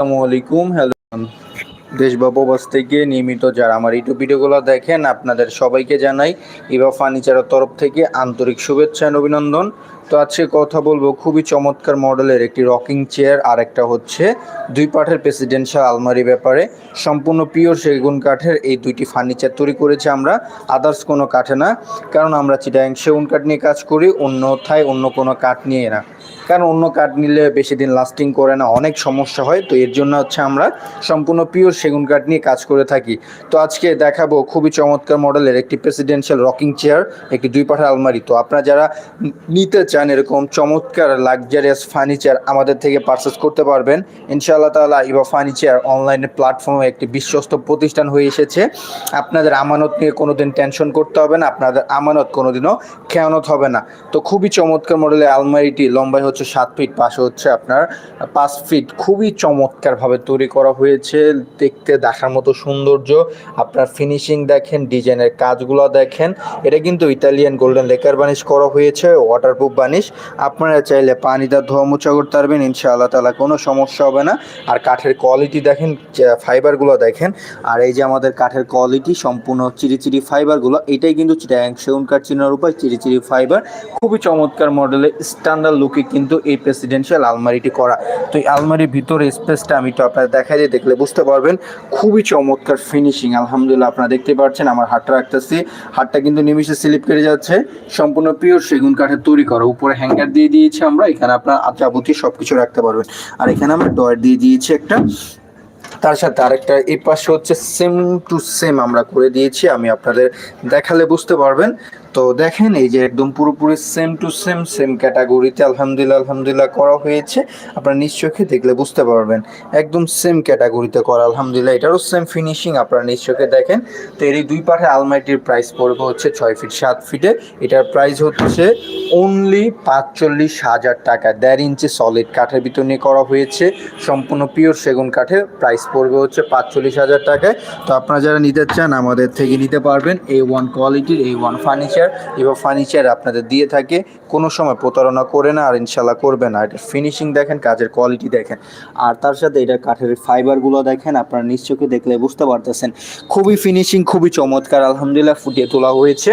আসসালামু আলাইকুম, হ্যালো। দেশ থেকে নিয়মিত যারা আমার ইউটিউব ভিডিওগুলো দেখেন, আপনাদের সবাইকে জানাই ইবা ফার্নিচারের তরফ থেকে আন্তরিক শুভেচ্ছা অভিনন্দন। তো আজকে কথা বলব খুবই চমৎকার মডেলের একটি রকিং চেয়ার আর একটা হচ্ছে দুই পাঠের প্রেসিডেন্সিয়াল আলমারি ব্যাপারে। সম্পূর্ণ পিওর সেগুন কাঠের এই দুইটি ফার্নিচার তৈরি করেছি আমরা আদার্স কোনো কাঠে না, কারণ আমরা চিটাং সেগুন কাঠ নিয়ে কাজ করি অন্যথায় অন্য কোনো কাঠ নিয়ে না। কারণ অন্য কাঠ নিলে বেশি দিন লাস্টিং করে না, অনেক সমস্যা হয়, তো এর জন্য হচ্ছে আমরা সম্পূর্ণ পিওর সেগুন কাঠ নিয়ে কাজ করে থাকি। তো আজকে দেখাবো খুবই চমৎকার মডেলের একটি প্রেসিডেন্সিয়াল রকিং চেয়ার একটি দুই পাঠের আলমারি। তো আপনারা যারা নিতে চান এরকম চমৎকার লাক্সারিয়াস ফার্নিচার আমাদের থেকে পারচেস করতে পারবেন। ইনশাআল্লাহ তাআলা ইবা ফার্নিচার অনলাইনে প্ল্যাটফর্মে একটি বিশ্বস্ত প্রতিষ্ঠান হয়ে এসেছে। আপনাদের আমানত নিয়ে কোনোদিন টেনশন করতে হবে না, আপনাদের আমানত কোনোদিনও খেয়ানত হবে না। তো খুবই চমৎকার মডেলের আলমারিটি লম্বাই হচ্ছে সাত ফিট পাশে হচ্ছে আপনার পাঁচ ফিট খুবই চমৎকারভাবে তৈরি করা হয়েছে, দেখতে, দেখার মতো সৌন্দর্য। আপনার ফিনিশিং দেখেন ডিজাইনের কাজগুলো দেখেন। এটা কিন্তু ইতালিয়ান গোল্ডেন লেকার বানিশ করা হয়েছে ওয়াটারপ্রুফ বানিশ আপনারা চাইলে পানিটা ধোয়া মোছা করতে পারবেন, ইনশাআল্লাহ তালা কোনো সমস্যা হবে না। আর কাঠের কোয়ালিটি দেখেন ফাইবারগুলো দেখেন, আর এই যে আমাদের কাঠের কোয়ালিটি সম্পূর্ণ চিরিচিরি ফাইবারগুলো এটাই কিন্তু চিটাং সেগুন কাঠ চিনার উপায় চিরিচিরি ফাইবার খুবই চমৎকার মডেলের স্ট্যান্ডার্ড লুকে কিন্তু এই প্রেসিডেন্সিয়াল আলমারিটি করা। তো এই আলমারির ভিতরে স্পেসটা আমি তো আপনারা দেখাই দিয়ে দেখলে বুঝতে পারবেন। খুবই চমৎকার ফিনিশিং আলহামদুলিল্লাহ আপনারা দেখতে পাচ্ছেন, আমার হাতটা রাখতেছি। হাতটা কিন্তু নিমিশে স্লিপ কেটে যাচ্ছে, সম্পূর্ণ পিওর সেগুন কাঠের তৈরি করা উপরে হ্যাঙ্গার দিয়ে দিয়েছি আমরা, এখানে আপনার যাবতীয় সবকিছু রাখতে পারবেন। আর এখানে আমরা ডয়ার দিয়ে দিয়েছি একটা, তার সাথে আরেকটা, এই পাশে হচ্ছে সেম টু সেম আমরা করে দিয়েছি, আমি আপনাদের দেখালে বুঝতে পারবেন। তো দেখেন, এই যে একদম পুরোপুরি সেম টু সেম সেম ক্যাটাগরিতে আলহামদুলিল্লাহ আলহামদুলিল্লাহ করা হয়েছে। আপনারা নিশ্চয়ই দেখলে বুঝতে পারবেন, একদম সেম ক্যাটাগরিতে করা। আলহামদুলিল্লাহ, এটারও সেম ফিনিশিং আপনারা নিশ্চয়ই দেখেন। তো এর দুই পাঠে আলমারিটির প্রাইস পড়বে হচ্ছে ছয় ফিট সাত ফিটে এটার প্রাইস হচ্ছে অনলি পাঁচচল্লিশ হাজার টাকা। দেড় ইঞ্চি সলিড কাঠের ভিতর নিয়ে করা হয়েছে। সম্পূর্ণ পিওর সেগুন কাঠের প্রাইস পড়বে হচ্ছে পাঁচচল্লিশ হাজার টাকায়। তো আপনারা যারা নিতে চান, আমাদের থেকে নিতে পারবেন এই ওয়ান কোয়ালিটির এই ওয়ান ফার্নিচার এবং ফার্নিচার আপনাদের দিয়ে থাকে। কোনো সময় প্রতারণা করে না আর ইনশাল্লাহ করবে না। এটা ফিনিশিং দেখেন, কাজের কোয়ালিটি দেখেন। আর তার সাথে এটা কাঠের ফাইবারগুলো দেখেন, আপনারা নিশ্চয়ই দেখলে বুঝতে পারতেছেন। খুবই ফিনিশিং খুবই চমৎকার, আলহামদুলিল্লাহ, ফুটিয়ে তোলা হয়েছে।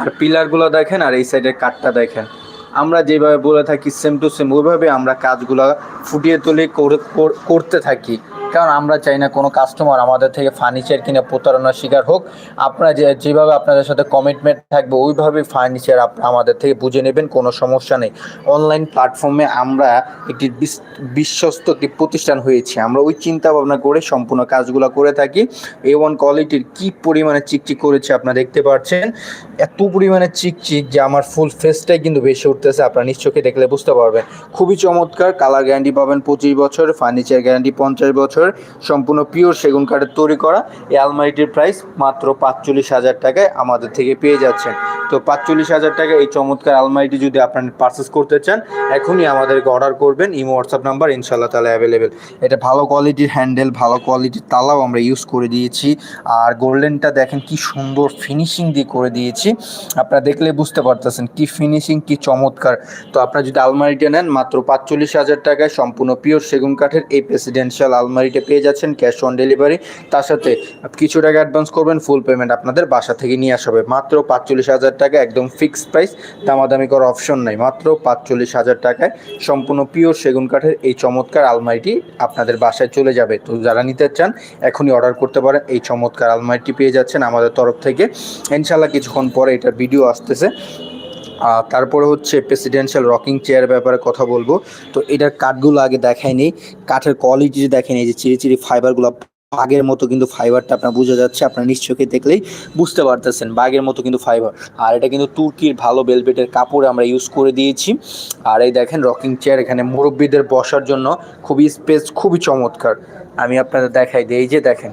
আর পিলারগুলো দেখেন, আর এই সাইডের কাঠটা দেখেন। আমরা যেভাবে বলে থাকি সেম টু সেম ওইভাবে আমরা কাজগুলো ফুটিয়ে তুলে করতে থাকি। কারণ আমরা চাই না কোনো কাস্টমার আমাদের থেকে ফার্নিচার কিনে প্রতারণার শিকার হোক। আপনারা যে, যেভাবে আপনাদের সাথে কমিটমেন্ট থাকবে ওইভাবে ফার্নিচার আমাদের থেকে বুঝে নেবেন, কোনো সমস্যা নেই। অনলাইন প্ল্যাটফর্মে আমরা একটি বিশ্বস্ত একটি প্রতিষ্ঠান হয়েছি। আমরা ওই চিন্তা ভাবনা করে সম্পূর্ণ কাজগুলো করে থাকি। এ ওয়ান কোয়ালিটির কী পরিমাণে চিকচিক করেছে আপনারা দেখতে পাচ্ছেন। এত পরিমাণে চিকচিক যে আমার ফুল ফেসটাই কিন্তু বেশি উঠতেছে, আপনারা নিশ্চয়ই দেখলে বুঝতে পারবেন। খুবই চমৎকার কালার গ্যারান্টি পাবেন পঁচিশ বছর ফার্নিচার গ্যারান্টি পঞ্চাশ বছর। সম্পূর্ণ পিওর সেগুন কাঠের তৈরি করা। এই আলমারিটির প্রাইস মাত্র পাঁচচল্লিশ হাজার টাকায় আমাদের থেকে পেয়ে যাচ্ছেন। তো পাঁচচল্লিশ হাজার টাকায় এই চমৎকার আলমারিটি যদি আপনারা পারচেস করতে চান, এখনই আমাদেরকে অর্ডার করবেন, ইমো হোয়াটসঅ্যাপ নাম্বার ইনশাল্লাহ তালা অ্যাভেলেবেল এটা ভালো কোয়ালিটির হ্যান্ডেল ভালো কোয়ালিটির তালাও আমরা ইউজ করে দিয়েছি। আর গোল্ডেনটা দেখেন কি সুন্দর ফিনিশিং দিয়ে করে দিয়েছি। আপনারা দেখলে বুঝতে পারতেছেন কি ফিনিশিং কি চমৎকার। তো আপনারা যদি আলমারিটা নেন, মাত্র পাঁচচল্লিশ হাজার টাকায় সম্পূর্ণ পিওর সেগুন কাঠের এই প্রেসিডেন্সিয়াল আলমারিটা পেয়ে যাচ্ছেন ক্যাশ অন ডেলিভারি তার সাথে কিছু টাকা অ্যাডভান্স করবেন ফুল পেমেন্ট আপনাদের বাসা থেকে নিয়ে আসা হবে। মাত্র পাঁচচল্লিশ হাজার টাকা, একদম ফিক্সড প্রাইস দামাদামি করার অপশন নাই। মাত্র পাঁচচল্লিশ হাজার টাকায় সম্পূর্ণ পিওর সেগুন কাঠের এই চমৎকার আলমারিটি আপনাদের বাসায় চলে যাবে। তো যারা নিতে চান, এখনই অর্ডার করতে পারেন। এই চমৎকার আলমারিটি পেয়ে যাচ্ছেন আমাদের তরফ থেকে। ইনশাল্লাহ কিছুক্ষণ পরে এটার ভিডিও আসতেছে। তারপরে হচ্ছে প্রেসিডেন্সিয়াল রকিং চেয়ার ব্যাপারে কথা বলব। তো এটার কাঠগুলো আগে দেখায়নি কাঠের কোয়ালিটি দেখেনি যে চিরি চিরি ফাইবারগুলো বাঘের মতো কিন্তু ফাইবারটা আপনার বোঝা যাচ্ছে, আপনার নিশ্চয়ই দেখলেই বুঝতে পারতেছেন, বাঘের মতো কিন্তু ফাইবার আর এটা কিন্তু তুর্কির ভালো বেলভেটের কাপড় আমরা ইউজ করে দিয়েছি। আর এই দেখেন রকিং চেয়ার এখানে মুরব্বীদের বসার জন্য খুবই স্পেস খুবই চমৎকার। আমি আপনাদের দেখাই দিই, এই যে দেখেন।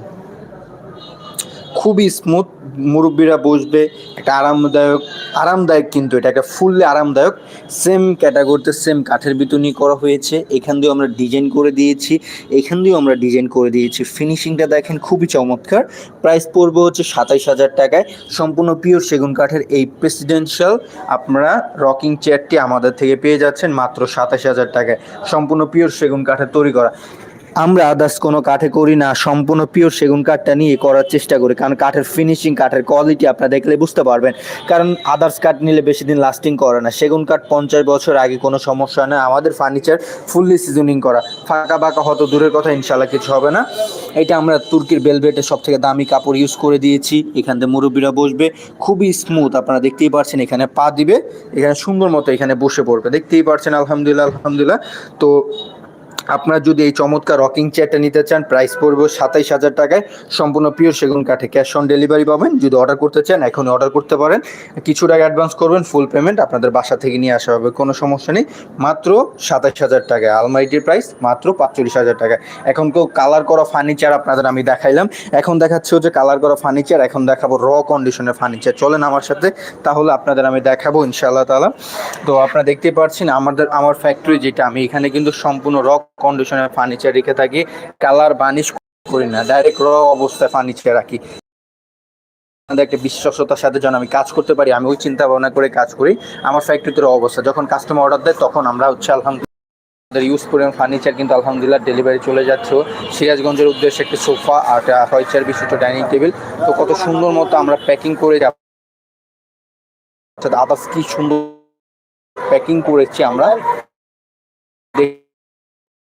খুবই স্মুথ মুরব্বীরা বসবে একটা আরামদায়ক আরামদায়ক কিন্তু এটা, একটা ফুললি আরামদায়ক সেম ক্যাটাগরিতে সেম কাঠের নিয়ে করা হয়েছে। এখান দিয়েও আমরা ডিজাইন করে দিয়েছি, এখান দিয়েও আমরা ডিজাইন করে দিয়েছি। ফিনিশিংটা দেখেন খুবই চমৎকার প্রাইস পড়বে হচ্ছে সাতাইশ হাজার টাকায়। সম্পূর্ণ পিওর সেগুন কাঠের এই প্রেসিডেন্সিয়াল আপনারা রকিং চেয়ারটি আমাদের থেকে পেয়ে যাচ্ছেন মাত্র সাতাশ হাজার টাকায়। সম্পূর্ণ পিওর সেগুন কাঠের তৈরি করা। আমরা আদার্স কোনো কাঠে করি না, সম্পূর্ণ পিওর সেগুন কাঠটা নিয়ে করার চেষ্টা করি, কারণ কাঠের ফিনিশিং কাঠের কোয়ালিটি আপনারা দেখলে বুঝতে পারবেন। কারণ আদার্স কাঠ নিলে বেশি দিন লাস্টিং করে না। সেগুন কাঠ পঞ্চাশ বছর আগে কোনো সমস্যা হয় না, আমাদের ফার্নিচার ফুললি সিজনিং করা। ফাঁকা বাঁকা হয়তো দূরের কথা ইনশাল্লাহ কিছু হবে না। এটা আমরা তুর্কির বেলভেটের সব থেকে দামি কাপড় ইউজ করে দিয়েছি। এখান থেকে মুরব্বীরা বসবে। খুবই স্মুথ আপনারা দেখতেই পাচ্ছেন এখানে পা দিবে। এখানে সুন্দর মতো এখানে বসে পড়বে। দেখতেই পাচ্ছেন আলহামদুলিল্লাহ আলহামদুলিল্লাহ। তো আপনারা যদি এই চমৎকার রকিং চেয়ারটা নিতে চান প্রাইস পড়বে সাতাইশ হাজার টাকায়। সম্পূর্ণ পিওর সেগুন কাঠে ক্যাশ অন ডেলিভারি পাবেন। যদি অর্ডার করতে চান, এখনই অর্ডার করতে পারেন। কিছু টাকা অ্যাডভান্স করবেন ফুল পেমেন্ট আপনাদের বাসা থেকে নিয়ে আসা হবে, কোনো সমস্যা নেই। মাত্র সাতাইশ হাজার টাকায় আলমারিটির প্রাইস মাত্র পাঁচচল্লিশ হাজার টাকায়। এখন কেউ কালার করা ফার্নিচার আপনাদের আমি দেখাইলাম। এখন দেখাচ্ছে হচ্ছে কালার করা ফার্নিচার এখন দেখাবো র কন্ডিশনের ফার্নিচার চলেন আমার সাথে, তাহলে আপনাদের আমি দেখাবো ইনশাআল্লাহ তাআলা। তো আপনারা দেখতে পাচ্ছেন আমাদের, আমার ফ্যাক্টরি যেটা, আমি এখানে কিন্তু সম্পূর্ণ র কন্ডিশনের ফার্নিচার রেখে থাকি কালার বানিশ করি না ডাইরেক্ট র অবস্থায় ফার্নিচার রাখি। একটা বিশ্বস্ততার সাথে যেন আমি কাজ করতে পারি, আমি ওই চিন্তা ভাবনা করে কাজ করি, আমার ফ্যাক্টরিতে অবস্থা। যখন কাস্টমার অর্ডার দেয়, তখন আমরা হচ্ছে আলহামদুলিল্লাহ ইউজ করে ফার্নিচার কিন্তু আলহামদুলিল্লাহ ডেলিভারি চলে যাচ্ছে। সিরাজগঞ্জের উদ্দেশ্যে একটি সোফা আর একটা ছয় চেয়ার বিশিষ্ট ডাইনিং টেবিল তো কত সুন্দর মতো আমরা প্যাকিং করে অর্থাৎ আদার্স কি সুন্দর প্যাকিং করেছি আমরা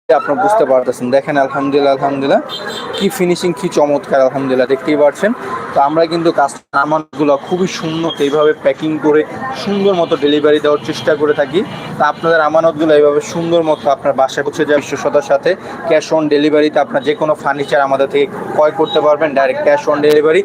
আপনারা বুঝতে পারতেছেন। দেখেন, আলহামদুলিল্লাহ আলহামদুলিল্লাহ। কি ফিনিশিং কি চমৎকার, আলহামদুলিল্লাহ, দেখতেই পাচ্ছেন তো আমরা কিন্তু কাস্টমারগুলো খুবই সুন্দর এইভাবে প্যাকিং করে সুন্দর মতো ডেলিভারি দেওয়ার চেষ্টা করে থাকি। তা আপনাদের আমানতগুলো এইভাবে সুন্দর মতো আপনার বাসায় পৌঁছে যায় বিশ্বসতার সাথে। ক্যাশ অন ডেলিভারিতে আপনার যে কোনো ফার্নিচার আমাদের থেকে ক্রয় করতে পারবেন। Direct cash on delivery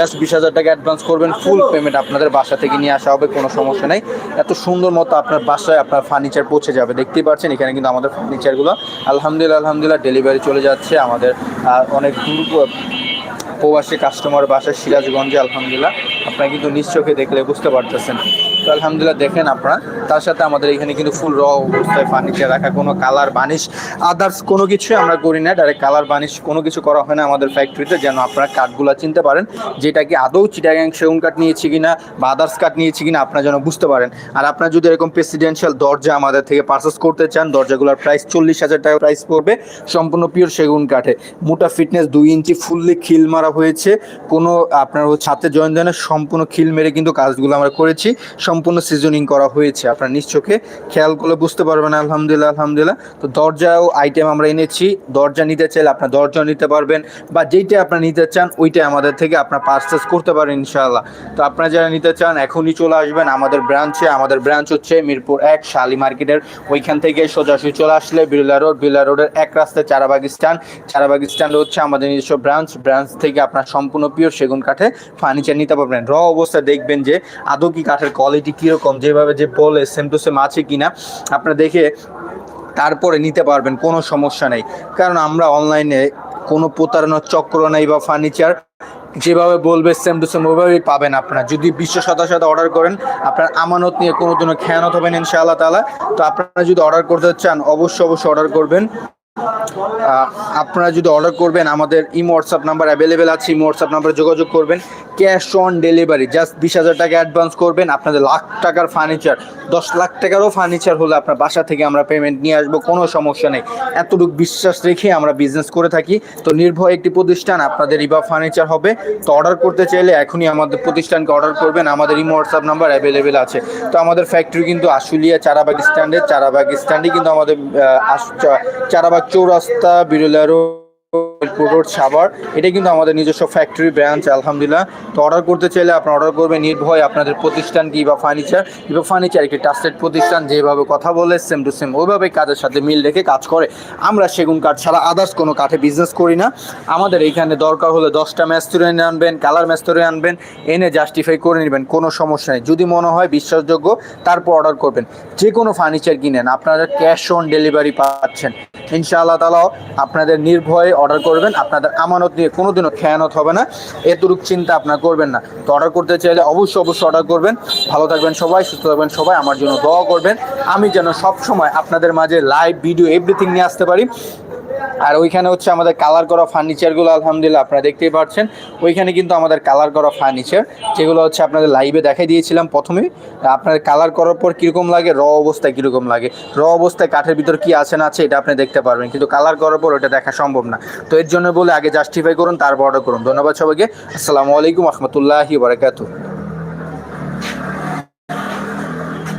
just বিশ হাজার টাকা অ্যাডভান্স করবেন ফুল পেমেন্ট আপনাদের বাসা থেকে নিয়ে আসা হবে, কোনো সমস্যা নেই। এত সুন্দর মতো আপনার বাসায় আপনার ফার্নিচার পৌঁছে যাবে। দেখতেই পাচ্ছেন, এখানে কিন্তু আমাদের ফার্নিচারগুলো আলহামদুলিল্লাহ আলহামদুলিল্লাহ ডেলিভারি চলে যাচ্ছে। আমাদের অনেক দূর প্রবাসী কাস্টমার বাসায় সিরাজগঞ্জে, আলহামদুলিল্লাহ। আপনারা কিন্তু নিশ্চয়কে দেখলে বুঝতে পারতেছেন। তো আলহামদুলিল্লাহ দেখেন আপনারা। তার সাথে আমাদের এখানে কিন্তু ফুল র অবস্থায় ফার্নিচার রাখা, কোনো কালার বানিশ আদার্স কোনো কিছুই আমরা করি না। ডাইরেক্ট কালার বানিশ কোনো কিছু করা হয় না আমাদের ফ্যাক্টরিতে যেন আপনারা কাঠগুলো চিনতে পারেন। যেটা কি আদৌ চিটাগ্যাং সেগুন কাঠ নিয়েছি কিনা বা আদার্স কাঠ নিয়েছি কিনা আপনারা যেন বুঝতে পারেন। আর আপনারা যদি এরকম প্রেসিডেন্সিয়াল দরজা আমাদের থেকে পারচেস করতে চান, দরজাগুলোর প্রাইস চল্লিশ হাজার টাকা প্রাইস পড়বে সম্পূর্ণ পিওর সেগুন কাঠে মোটা ফিটনেস দুই ইঞ্চি ফুললি খিল মারা হয়েছে। কোনো আপনার ছাতে জয়েন জয়েনের সম্পূর্ণ খিল মেরে কিন্তু কাজগুলো আমরা করেছি। সম্পূর্ণ সিজনিং করা হয়েছে। আপনার নিশ্চোখে খেয়াল করলে বুঝতে পারবেন, আলহামদুলিল্লাহ আলহামদুলিল্লাহ। তো দরজাও আইটেম আমরা এনেছি। দরজা নিতে চাইলে আপনার দরজা নিতে পারবেন বা যেইটা আপনার নিতে চান, ওইটাই আমাদের থেকে আপনার পারচেস করতে পারেন, ইনশাআল্লাহ। তো আপনারা যারা নিতে চান, এখনই চলে আসবেন আমাদের ব্রাঞ্চে আমাদের ব্রাঞ্চ হচ্ছে মিরপুর এক শালি মার্কেটের। ওইখান থেকে সোজাসুজি চলে আসলে বিরলা রোড। বিরলা রোডের এক রাস্তায় চারাবাগ স্ট্যান্ড। চারাবাগ স্ট্যান্ড হচ্ছে আমাদের নিজস্ব ব্রাঞ্চ ব্রাঞ্চ থেকে আপনার সম্পূর্ণ পিওর সেগুন কাঠে ফার্নিচার নিতে পারবেন। র অবস্থায় দেখবেন যে আদৌ কি কাঠের কোয়ালিটি কীরকম, যেভাবে যে বলে সেম টু সেম আছে কিনা, আপনারা দেখে তারপরে নিতে পারবেন, কোনো সমস্যা নেই। কারণ আমরা অনলাইনে কোনো প্রতারণার চক্র নেই বা ফার্নিচার যেভাবে বলবে সেম টু সেম ওইভাবেই পাবেন আপনারা। যদি বিশ্ব শতার সাথে অর্ডার করেন, আপনার আমানত নিয়ে কোনো দিনও খেয়ানত হবেন ইনশাআল্লাহ তালা তো আপনারা যদি অর্ডার করতে চান, অবশ্যই অবশ্যই অর্ডার করবেন। আপনারা যদি অর্ডার করবেন, আমাদের ইমো হোয়াটসঅ্যাপ নাম্বার অ্যাভেলেবেল আছে, ইমো হোয়াটসঅ্যাপ নাম্বারে যোগাযোগ করবেন। ক্যাশ অন ডেলিভারি জাস্ট বিশ হাজার টাকা অ্যাডভান্স করবেন। আপনাদের লাখ টাকার ফার্নিচার দশ লাখ টাকারও ফার্নিচার হলে আপনার বাসা থেকে আমরা পেমেন্ট নিয়ে আসব, কোনো সমস্যা নেই। এতটুকু বিশ্বাস রেখে আমরা বিজনেস করে থাকি। তো নির্ভয় একটি প্রতিষ্ঠান, আপনাদের ইবা ফার্নিচার হবে। তো অর্ডার করতে চাইলে এখনই আমাদের প্রতিষ্ঠানকে অর্ডার করবেন। আমাদের ইমো হোয়াটসঅ্যাপ নাম্বার অ্যাভেলেবেল আছে। তো আমাদের ফ্যাক্টরি কিন্তু আশুলিয়া, চারাবাগ স্ট্যান্ডে চারাবাগ স্ট্যান্ডে কিন্তু আমাদের চারাবাগ চৌরাস্তা বিরলা রোড রোড সাভার এটা কিন্তু আমাদের নিজস্ব ফ্যাক্টরি ব্রাঞ্চ আলহামদুলিল্লাহ। তো অর্ডার করতে চাইলে আপনারা অর্ডার করবেন। নির্ভয় আপনাদের প্রতিষ্ঠান কি বা ফার্নিচার কিবা ফার্নিচার একটি ট্রাস্টেড প্রতিষ্ঠান, যেভাবে কথা বলে সেম টু সেম ওইভাবে কাজের সাথে মিল রেখে কাজ করে। আমরা সেগুন কাঠ ছাড়া আদার্স কোনো কাঠে বিজনেস করি না। আমাদের এইখানে দরকার হলে দশটা ম্যাস্তরে আনবেন কালার ম্যাস্তরে আনবেন, এনে জাস্টিফাই করে নেবেন, কোনো সমস্যা নেই। যদি মনে হয় বিশ্বাসযোগ্য, তারপর অর্ডার করবেন। যে কোনো ফার্নিচার কিনেন, আপনারা ক্যাশ অন ডেলিভারি পাচ্ছেন। ইনশাআল্লাহ তালাও আপনাদের নির্ভয়ে অর্ডার করবেন, আপনাদের আমানত নিয়ে কোনোদিনও খেয়ানত হবে না, এতটুক চিন্তা আপনার করবেন না। তো অর্ডার করতে চাইলে অবশ্যই অবশ্যই অর্ডার করবেন। ভালো থাকবেন সবাই, সুস্থ থাকবেন সবাই, আমার জন্য দোয়া করবেন। আমি যেন সব সময় আপনাদের মাঝে লাইভ ভিডিও এভরিথিং নিয়ে আসতে পারি। আর ওইখানে হচ্ছে আমাদের কালার করা ফার্নিচারগুলো আলহামদুলিল্লাহ আপনারা দেখতেই পাচ্ছেন ওইখানে কিন্তু আমাদের কালার করা ফার্নিচার যেগুলো হচ্ছে আপনাদের লাইভে দেখাই দিয়েছিলাম প্রথমে। আপনার কালার করার পর কীরকম লাগে র অবস্থায় কীরকম লাগে র অবস্থায় কাঠের ভিতর কি আছে না আছে এটা আপনি দেখতে পারবেন, কিন্তু কালার করার পর ওটা দেখা সম্ভব না। তো এর জন্য বলে আগে জাস্টিফাই করুন, তারপর অর্ডার করুন। ধন্যবাদ সবাইকে। আসসালামু আলাইকুম রহমতুল্লাহি বারাকাতু